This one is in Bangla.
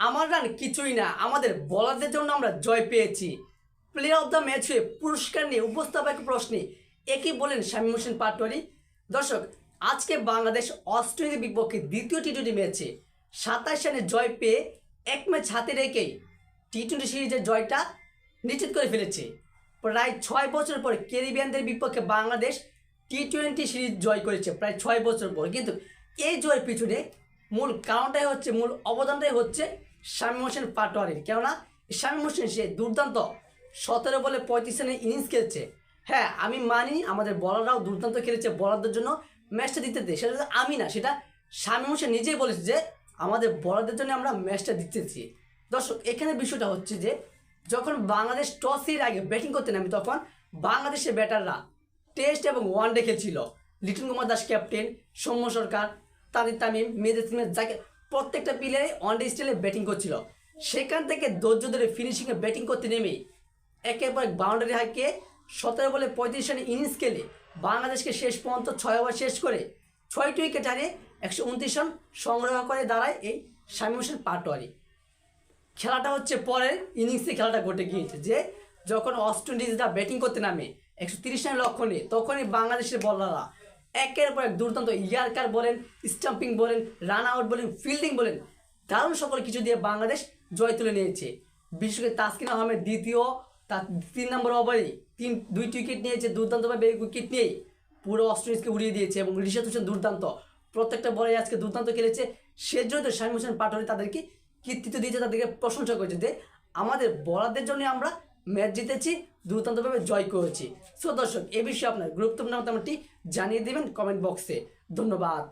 আমার রান কিছুই না। আমাদের বলারদের জন্য আমরা জয় পেয়েছি। প্লেয়ার অফ দ্য ম্যাচ হয়ে পুরস্কার নিয়ে উপস্থাপক প্রশ্নে একই বলেন শামীম হোসেন পাটোয়ারি। দর্শক, আজকে বাংলাদেশ অস্ট্রেলিয়ার বিপক্ষে দ্বিতীয় টি টোয়েন্টি ম্যাচে সাতাশ রানে জয় পেয়ে এক ম্যাচ হাতে রেখেই টি টোয়েন্টি সিরিজের জয়টা নিশ্চিত করে ফেলেছে। প্রায় ছয় বছর পর ক্যারিবিয়ানদের বিপক্ষে বাংলাদেশ টি টোয়েন্টি সিরিজ জয় করেছে। প্রায় ছয় বছর পর। কিন্তু এই জয়ের পিছনে মূল কারণটাই হচ্ছে, মূল অবদানটাই হচ্ছে শামীম হোসেন পাটোয়ারির কেননা, শামীম হোসেন সে দুর্দান্ত সতেরো বলে পঁয়ত্রিশ রানের ইনিংস খেলছে। হ্যাঁ আমি মানি আমাদের বলাররাও দুর্দান্ত খেলেছে বলারদের জন্য ম্যাচটা দিতে দেয় সেটা আমি না, সেটা শামীম হোসেন নিজেই বলেছে যে, আমাদের বলারদের জন্য আমরা ম্যাচটা দিতেছি দর্শক, এখানে বিষয়টা হচ্ছে যে, যখন বাংলাদেশ টসের আগে ব্যাটিং করতে নামে, তখন বাংলাদেশের ব্যাটাররা টেস্ট এবং ওয়ানডে খেলছিল। লিটন কুমার দাস ক্যাপ্টেন সৌম্য সরকার তাদের তামিম সিমের যাকে প্রত্যেকটা প্লেয়ারে ওয়ানডে স্টাইলে ব্যাটিং করছিল। সেখান থেকে ধৈর্য ধরে ফিনিশিংয়ে ব্যাটিং করতে নেমে একের পর এক বাউন্ডারি হাঁকিয়ে সতেরো বলে পঁয়ত্রিশ রানে ইনিংস খেলে বাংলাদেশকে শেষ পর্যন্ত ছয় ওভার শেষ করে ছয়টি উইকেট হারিয়ে একশো উনত্রিশ রান সংগ্রহ করে দাঁড়ায় এই শামীম হোসেন পাটোয়ারি। খেলাটা হচ্ছে পরের ইনিংসে খেলাটা ঘটে গিয়েছে যে যখন অস্ট ইন্ডিজরা ব্যাটিং করতে নামে একশো তিরিশ রানের লক্ষ্য নিয়ে, তখনই বাংলাদেশের বলাররা একের পর এক দুর্দান্ত ইয়ারকার বলেন স্টাম্পিং বলেন রান আউট বলেন ফিল্ডিং বলেন, দারুণ সকল কিছু দিয়ে বাংলাদেশ জয় তুলে নিয়েছে। বিশেষ করে তাসকিন আহমেদ দ্বিতীয়, তার তিন নম্বর ওভারে তিন দুইটি উইকেট নিয়েছে, দুর্দান্তভাবে উইকেট নিয়েই পুরো অস্ট্রেলিয়াকে উড়িয়ে দিয়েছে এবং ঋষাদ হোসেন দুর্দান্ত। প্রত্যেকটা বলে আজকে দুর্দান্ত খেলেছে। সেজন্য তো শামীম হোসেন পাটোয়ারি তাদেরকে কৃতিত্ব দিয়েছে, তাদেরকে প্রশংসা করেছে যে আমাদের বলারদের জন্য আমরা ম্যাচ জিতেছি দুর্দান্তভাবে জয় করেছি। সো দর্শক, এ বিষয়ে আপনার গুরুত্বপূর্ণ মতামতটি জানিয়ে দেবেন কমেন্ট বক্সে। ধন্যবাদ।